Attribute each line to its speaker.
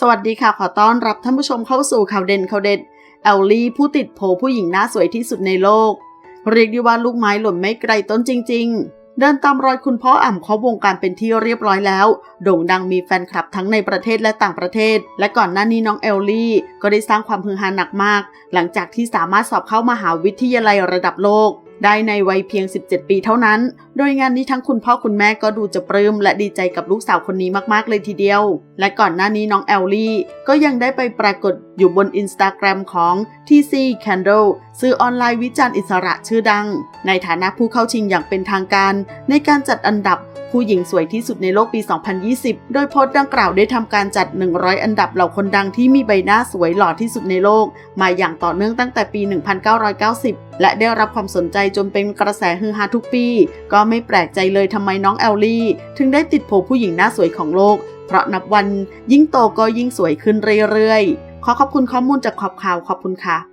Speaker 1: สวัสดีค่ะ ขอต้อนรับท่านผู้ชมเข้าสู่ข่าวเด่นข่าวเด็ดแอลลี่ผู้ติดโผผู้หญิงหน้าสวยที่สุดในโลก เรียกได้ว่าลูกไม้หล่นไม่ไกลต้นจริง ๆ เดินตามรอยคุณพ่ออ่ำเขาวงการเป็นที่เรียบร้อยแล้ว โด่งดังมีแฟนคลับทั้งในประเทศและต่างประเทศ และก่อนหน้านี้น้องเอลลี่ ก็ได้สร้างความฮือฮาหนักมาก หลังจากที่สามารถสอบเข้ามหาวิทยาลัยระดับโลก ได้ในวัยเพียง 17 ปีเท่านั้น โดยงานนี้ทั้งคุณพ่อคุณแม่ก็ดูจะปลื้มและดีใจกับลูกสาวคนนี้มากๆเลยทีเดียว และก่อนหน้านี้น้องแอลลี่ก็ยังได้ไปปรากฏอยู่บนอินสตาแกรมของ TC Candle สื่อออนไลน์วิจารณ์อิสระชื่อดัง ในฐานะผู้เข้าชิงอย่างเป็นทางการ ในการจัดอันดับ ผู้หญิงสวยที่สุดในโลกปี 2020 โดยโพสต์ดังกล่าวได้ทำการจัด 100 อันดับเหล่าคนดังที่มีใบหน้าสวยหล่อที่สุดในโลก มาอย่างต่อเนื่องตั้งแต่ปี 1990 และได้รับความสนใจจนเป็นกระแสฮือฮาทุกปี ก็ไม่แปลกใจเลยทำไมน้องแอลลี่ ถึงได้ติดโผผู้หญิงหน้าสวยของโลก เพราะนับวันยิ่งโตก็ยิ่งสวยขึ้นเรื่อยๆ ขอขอบคุณข้อมูลจากขอบข่าวขอบคุณค่ะ